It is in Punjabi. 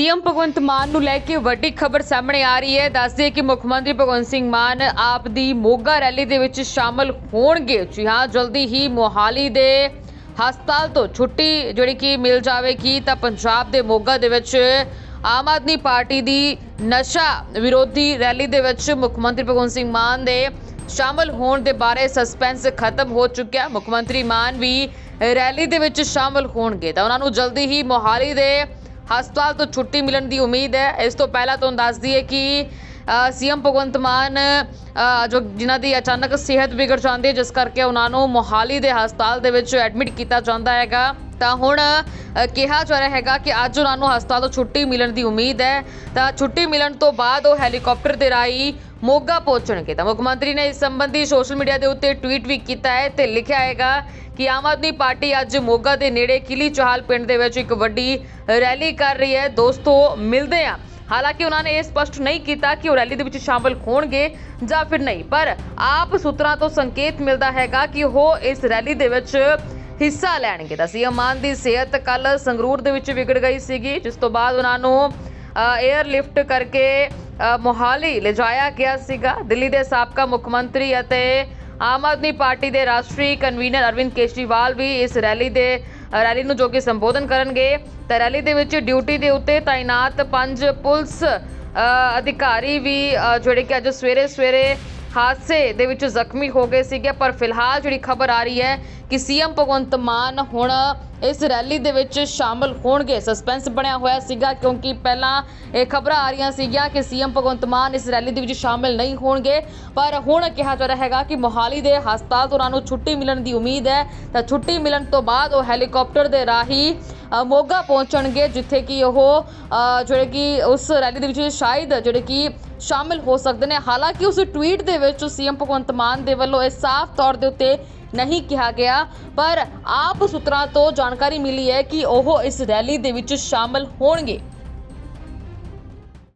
ਸੀਐਮ ਭਗਵੰਤ ਮਾਨ ਨੂੰ ਲੈ ਕੇ ਵੱਡੀ ਖਬਰ ਸਾਹਮਣੇ ਆ ਰਹੀ ਹੈ। ਦੱਸਦੇ ਕਿ ਮੁੱਖ ਮੰਤਰੀ ਭਗਵੰਤ ਸਿੰਘ ਮਾਨ ਆਪ ਦੀ ਮੋਗਾ ਰੈਲੀ ਦੇ ਵਿੱਚ ਸ਼ਾਮਲ ਹੋਣਗੇ। ਜੀ ਹਾਂ, ਜਲਦੀ ਹੀ ਮੋਹਾਲੀ ਦੇ ਹਸਪਤਾਲ ਤੋਂ ਛੁੱਟੀ ਜਿਹੜੀ ਕਿ ਮਿਲ ਜਾਵੇਗੀ ਤਾਂ ਪੰਜਾਬ ਦੇ ਮੋਗਾ ਦੇ ਵਿੱਚ ਆਮ ਆਦਮੀ ਪਾਰਟੀ ਦੀ ਨਸ਼ਾ ਵਿਰੋਧੀ ਰੈਲੀ ਦੇ ਵਿੱਚ ਮੁੱਖ ਮੰਤਰੀ ਭਗਵੰਤ ਸਿੰਘ ਮਾਨ ਦੇ ਸ਼ਾਮਲ ਹੋਣ ਦੇ ਬਾਰੇ ਸਸਪੈਂਸ ਖਤਮ ਹੋ ਚੁੱਕਿਆ। ਮੁੱਖ ਮੰਤਰੀ ਮਾਨ ਵੀ ਰੈਲੀ ਦੇ ਵਿੱਚ ਸ਼ਾਮਲ ਹੋਣਗੇ ਤਾਂ ਉਹਨਾਂ ਨੂੰ ਜਲਦੀ ਹੀ ਮੋਹਾਲੀ ਦੇ ਹਸਪਤਾਲ ਤੋਂ ਛੁੱਟੀ ਮਿਲਣ ਦੀ ਉਮੀਦ ਹੈ। ਇਸ ਤੋਂ ਪਹਿਲਾਂ ਤੁਹਾਨੂੰ ਦੱਸ ਦਈਏ ਕਿ ਸੀਐਮ ਭਗਵੰਤ ਮਾਨ ਜੋ ਜਿਨ੍ਹਾਂ ਦੀ ਅਚਾਨਕ ਸਿਹਤ ਵਿਗੜ ਜਾਂਦੀ ਹੈ, ਜਿਸ ਕਰਕੇ ਉਹਨਾਂ ਨੂੰ ਮੋਹਾਲੀ ਦੇ ਹਸਪਤਾਲ ਦੇ ਵਿੱਚ ਐਡਮਿਟ ਕੀਤਾ ਜਾਂਦਾ ਹੈਗਾ। ਤਾਂ ਹੁਣ ਕਿਹਾ ਜਾ ਰਿਹਾ ਹੈਗਾ ਕਿ ਅੱਜ ਉਹਨਾਂ ਨੂੰ ਹਸਪਤਾਲ ਤੋਂ ਛੁੱਟੀ ਮਿਲਣ ਦੀ ਉਮੀਦ ਹੈ। ਤਾਂ ਛੁੱਟੀ ਮਿਲਣ ਤੋਂ ਬਾਅਦ ਉਹ ਹੈਲੀਕਾਪਟਰ ਦੇ ਰਾਹੀਂ ਮੋਗਾ ਪਹੁੰਚਣਗੇ ਤਾਂ ਮੁੱਖ ਮੰਤਰੀ ਨੇ ਇਸ ਸੰਬੰਧੀ ਸੋਸ਼ਲ ਮੀਡੀਆ ਦੇ ਉੱਤੇ ਟਵੀਟ ਵੀ ਕੀਤਾ ਹੈ ਤੇ ਲਿਖਿਆ ਹੈਗਾ ਕਿ ਆਮ ਆਦਮੀ ਪਾਰਟੀ ਅੱਜ ਮੋਗਾ ਦੇ ਨੇੜੇ ਕਿਲੀ ਚਾਹਲ ਪਿੰਡ ਦੇ ਵਿੱਚ ਇੱਕ ਵੱਡੀ ਰੈਲੀ ਕਰ ਰਹੀ ਹੈ। ਦੋਸਤੋ, ਮਿਲਦੇ ਆ ਹਾਲਾਂਕਿ ਉਹਨਾਂ ਨੇ ਇਹ ਸਪਸ਼ਟ ਨਹੀਂ ਕੀਤਾ ਕਿ ਉਹ ਰੈਲੀ ਦੇ ਵਿੱਚ ਸ਼ਾਮਲ ਹੋਣਗੇ ਜਾਂ ਫਿਰ ਨਹੀਂ, ਪਰ ਆਪ ਸੂਤਰਾਂ ਤੋਂ ਸੰਕੇਤ ਮਿਲਦਾ ਹੈਗਾ ਕਿ ਉਹ ਇਸ ਰੈਲੀ ਦੇ ਵਿੱਚ ਹਿੱਸਾ ਲੈਣਗੇ। ਤਾਂ ਸੀਐਮ ਮਾਨ ਦੀ ਸਿਹਤ ਕੱਲ ਸੰਗਰੂਰ ਦੇ ਵਿੱਚ ਵਿਗੜ ਗਈ ਸੀਗੀ, ਜਿਸ ਤੋਂ ਬਾਅਦ ਉਹਨਾਂ ਨੂੰ 에ਅਰ ਲਿਫਟ ਕਰਕੇ ਮੋਹਾਲੀ ਲਿਜਾਇਆ ਗਿਆ ਸੀਗਾ। ਦਿੱਲੀ ਦੇ ਸਾਬਕਾ ਮੁੱਖ ਮੰਤਰੀ ਅਤੇ ਆਮ ਆਦਮੀ ਪਾਰਟੀ ਦੇ ਰਾਸ਼ਟਰੀ ਕਨਵੀਨਰ ਅਰਵਿੰਦ ਕੇਜਰੀਵਾਲ ਵੀ ਇਸ ਰੈਲੀ ਦੇ ਰੈਲੀ ਨੂੰ ਜੋ ਕਿ ਸੰਬੋਧਨ ਕਰਨਗੇ। ਤਾਂ ਰੈਲੀ ਦੇ ਵਿੱਚ ਡਿਊਟੀ ਦੇ ਉੱਤੇ ਤਾਇਨਾਤ ਪੰਜ ਪੁਲਿਸ ਅਧਿਕਾਰੀ ਵੀ ਜਿਹੜੇ ਕਿ ਅੱਜ ਸਵੇਰੇ ਸਵੇਰੇ ਹਾਦਸੇ ਦੇ ਵਿੱਚ ਜ਼ਖਮੀ ਹੋ ਗਏ ਸੀਗੇ, ਪਰ ਫਿਲਹਾਲ ਜਿਹੜੀ ਖਬਰ ਆ ਰਹੀ ਹੈ ਕਿ ਸੀਐਮ ਭਗਵੰਤ ਮਾਨ ਹੁਣ ਇਸ ਰੈਲੀ ਦੇ ਵਿੱਚ ਸ਼ਾਮਲ ਹੋਣਗੇ। ਸਸਪੈਂਸ ਬਣਿਆ ਹੋਇਆ ਸੀਗਾ, ਕਿਉਂਕਿ ਪਹਿਲਾਂ ਇਹ ਖਬਰਾਂ ਆ ਰਹੀਆਂ ਸੀਗੀਆਂ ਕਿ ਸੀਐਮ ਭਗਵੰਤ ਮਾਨ ਇਸ ਰੈਲੀ ਦੇ ਵਿੱਚ ਸ਼ਾਮਲ ਨਹੀਂ ਹੋਣਗੇ। ਪਰ ਹੁਣ ਕਿਹਾ ਜਾ ਰਿਹਾ ਹੈਗਾ ਕਿ ਮੋਹਾਲੀ ਦੇ ਹਸਪਤਾਲ ਤੋਂ ਉਹਨਾਂ ਨੂੰ ਛੁੱਟੀ ਮਿਲਣ ਦੀ ਉਮੀਦ ਹੈ। ਤਾਂ ਛੁੱਟੀ ਮਿਲਣ ਤੋਂ ਬਾਅਦ ਉਹ ਹੈਲੀਕਾਪਟਰ ਦੇ ਰਾਹੀਂ ਮੋਗਾ ਪਹੁੰਚਣਗੇ, ਜਿੱਥੇ ਕਿ ਉਹ ਜਿਹੜੇ ਕਿ ਉਸ ਰੈਲੀ ਦੇ ਵਿੱਚ ਸ਼ਾਇਦ ਜਿਹੜੇ ਕਿ ਸ਼ਾਮਿਲ ਹੋ ਸਕਦੇ ਨੇ। ਹਾਲਾਂਕਿ ਉਸ ਟਵੀਟ ਦੇ ਵਿੱਚ ਸੀਐਮ ਭਗਵੰਤ ਮਾਨ ਦੇ ਵੱਲੋਂ ਇਹ ਸਾਫ਼ ਤੌਰ ਦੇ ਉੱਤੇ ਨਹੀਂ ਕਿਹਾ ਗਿਆ, ਪਰ ਆਪ ਸੂਤਰਾਂ ਤੋਂ ਜਾਣਕਾਰੀ ਮਿਲੀ ਹੈ ਕਿ ਉਹ ਇਸ ਰੈਲੀ ਦੇ ਵਿੱਚ ਸ਼ਾਮਲ ਹੋਣਗੇ।